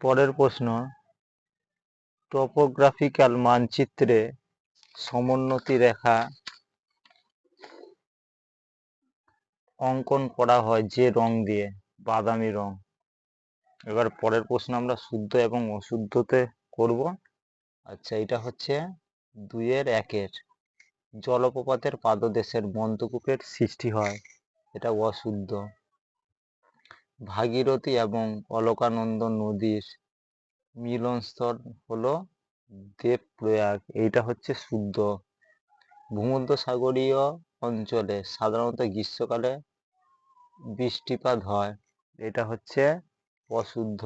পরের প্রশ্ন টপোগ্রাফিক্যাল মানচিত্রে সমোন্নতি রেখা অঙ্কন করা হয় যে রং দিয়ে, বাদামি রং। এবার পরের প্রশ্ন আমরা শুদ্ধ এবং অশুদ্ধতে করব। আচ্ছা এটা হচ্ছে দুইয়ের একের। জলপ্রপাতের পাদদেশের মন্তকূপের সৃষ্টি হয়, এটা অশুদ্ধ। ভাগীরথী এবং অলকানন্দ নদীর মিলনস্থল হলো দেবপ্রয়াগ। এইটা হচ্ছে শুদ্ধ। ভূমধ্যসাগরীয় অঞ্চলে সাধারণত গ্রীষ্মকালে বৃষ্টিপাত হয়। এটা হচ্ছে অশুদ্ধ।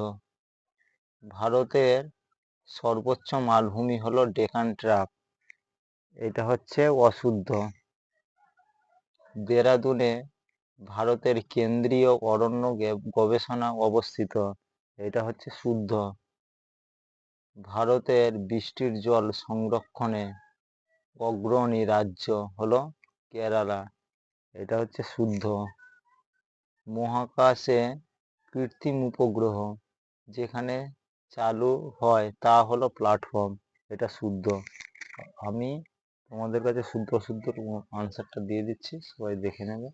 ভারতের সর্বোচ্চ মালভূমি হলো ডেকান ট্রাপ। এটা হচ্ছে অশুদ্ধ। দেরাদুনে ভারতের কেন্দ্রীয় অরণ্য গবেষণা অবস্থিত। এটা হচ্ছে শুদ্ধ। ভারতের বৃষ্টির জল সংরক্ষণে অগ্রণী রাজ্য হলো কেরালা। এটা হচ্ছে শুদ্ধ। মহাকাশে কৃত্রিম উপগ্রহ যেখানে চালু হয় তা হলো প্ল্যাটফর্ম এটা শুদ্ধ। আমি তোমাদের কাছে শুদ্ধ শুদ্ধ আনসারটা দিয়ে দিচ্ছি, সবাই দেখে নেবে।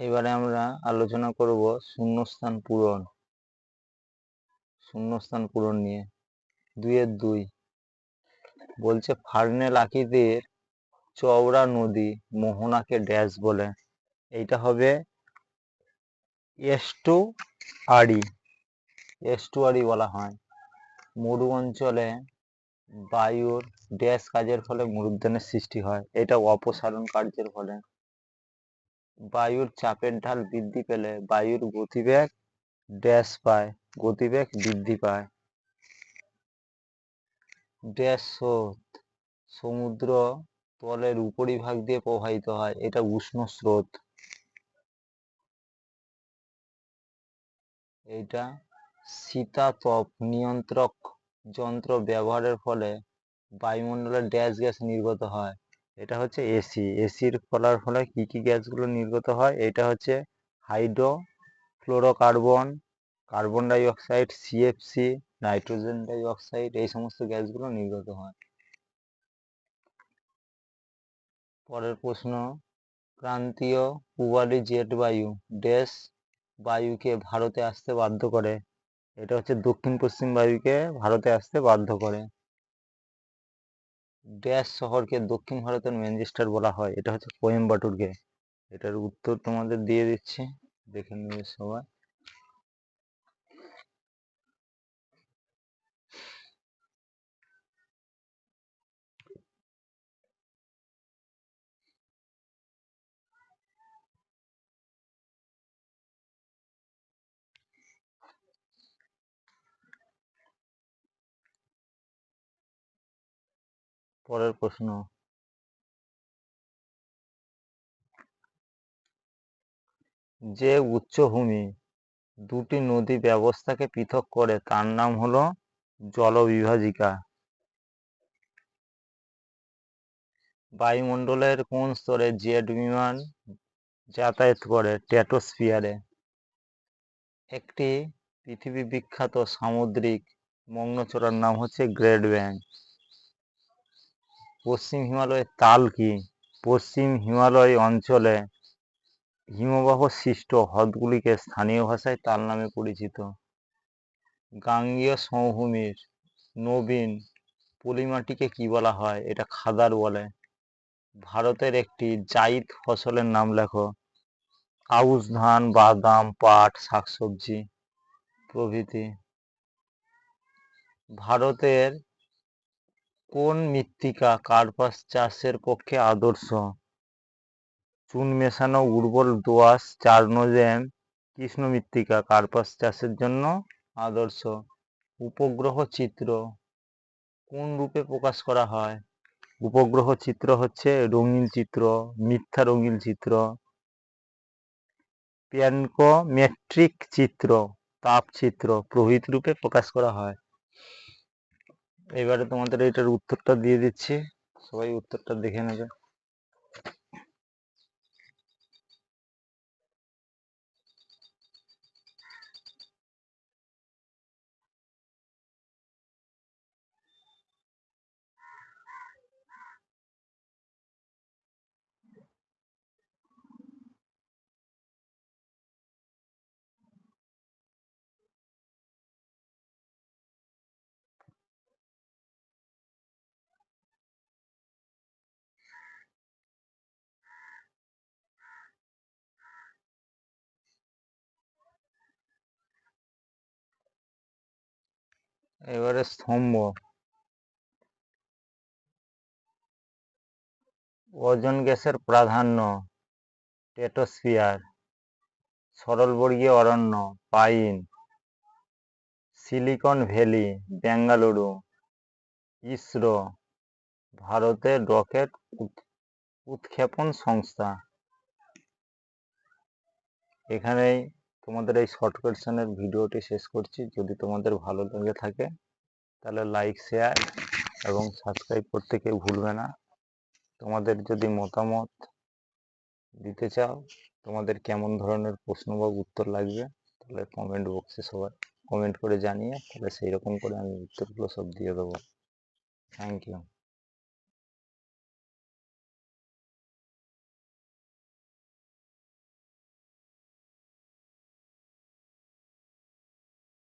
এবারে আমরা আলোচনা করব শূন্যস্থান পূরণ। শূন্যস্থান পূরণ নিয়ে। দুইয়ের দুই। বলছে ফার্নেল আকিদের চওড়া নদী মোহনাকে ড্যাশ বলে। এইটা হবে এস্টু আড়ি এস্টুয়ারি বলা হয়। মরু অঞ্চলে বায়ুর ড্যাশ কাজের ফলে মরুদ্যানের সৃষ্টি হয়। এটা অপসারণ কার্যের ফলে। বায়ুর চাপের ঢাল বৃদ্ধি পেলে বায়ুর গতিবেগ ড্যাশ পায়, গতিবেগ বৃদ্ধি পায়। ড্যাশ স্রোত, সমুদ্র তলের উপরিভাগ দিয়ে প্রবাহিত হয়, এটা উষ্ণ স্রোত। এইটা শীতাতপ নিয়ন্ত্রক যন্ত্র ব্যবহারের ফলে বায়ুমণ্ডলের ড্যাশ গ্যাস নির্গত হয়। এটা হচ্ছে এসি এসির ফলার ফলে কি কি গ্যাসগুলো নির্গত হয়? এটা হচ্ছে hydro fluorocarbon carbon dioxide CFC nitrogen dioxide এই সমস্ত গ্যাসগুলো নির্গত হয়। পরের প্রশ্ন, ক্রান্তীয় পূবালি জেট বায়ু ড্যাশ বায়ুকে ভারতে আসতে বাধ্য করে। এটা হচ্ছে দক্ষিণ পশ্চিম বায়ুকে ভারতে আসতে বাধ্য করে। ড্যাশ শহরকে দক্ষিণ ভারতের ম্যানচেস্টার বলা হয়। এটা হচ্ছে কোয়েম্বাটুরকে এটার উত্তর তোমাদের দিয়ে দিচ্ছি। দেখে নেবে সবাই। পরের প্রশ্ন। যে উচ্চভূমি দুটি নদী ব্যবস্থাকে পৃথক করে, তার নাম হলো জলবিভাজিকা। বায়ুমণ্ডলের কোন স্তরে জেট বিমান যাতায়াত করে? ট্যাটোস্ফিয়ারে একটি পৃথিবী বিখ্যাত সামুদ্রিক মগ্নচড়ার নাম হচ্ছে গ্রেট ব্যাং পশ্চিম হিমালয়ের তাল কি? পশ্চিম হিমালয় অঞ্চলে হিমবাহ সৃষ্ট হ্রদগুলিকে স্থানীয় ভাষায় তাল নামে পরিচিত। গাঙ্গীয় সমভূমির নবীন পলিমাটিকে কি বলা হয়? এটা খাদার বলে। ভারতের একটি জাইদ ফসলের নাম লেখো। আউশ ধান, বাদাম, পাট, শাকসবজি প্রভৃতি। ভারতের কোন মৃত্তিকা কার্পাস চাষের পক্ষে আদর্শ? চুন মেশানো উর্বর দোআঁশ চার্নোজেম কৃষ্ণ মৃত্তিকা কার্পাস চাষের জন্য আদর্শ। উপগ্রহ চিত্র কোন রূপে প্রকাশ করা হয়? উপগ্রহ চিত্র হচ্ছে রঙিন চিত্র, মিথ্যা রঙিন চিত্র। প্যানকোমেট্রিক চিত্র তাপচিত্র প্রভৃতি রূপে প্রকাশ করা হয়। এবারে তোমাদের এটার উত্তরটা দিয়ে দিচ্ছি। সবাই উত্তরটা দেখে নেবে। এবারে স্তম্ভ ওজন গ্যাসের প্রাধান্য টেটোস্ফিয়ার সরলবর্গীয় অরণ্য, pine, Silicon Valley, Bengaluru, ISRO, ভারতের রকেট উৎ- উৎক্ষেপণ সংস্থা। এখানেই তোমাদের এই শর্ট কোয়েশ্চেনের ভিডিওটি শেষ করছি। যদি তোমাদের ভালো লেগে থাকে, তাহলে লাইক শেয়ার এবং সাবস্ক্রাইব করতে কেউ ভুলবে না। তোমাদের যদি মতামত দিতে চাও, তোমাদের কেমন ধরনের প্রশ্ন বা উত্তর লাগবে, তাহলে কমেন্ট বক্সে সবাই কমেন্ট করে জানিয়ে, তাহলে সেই রকম করে আমি উত্তরগুলো সব দিয়ে দেবো। Thank you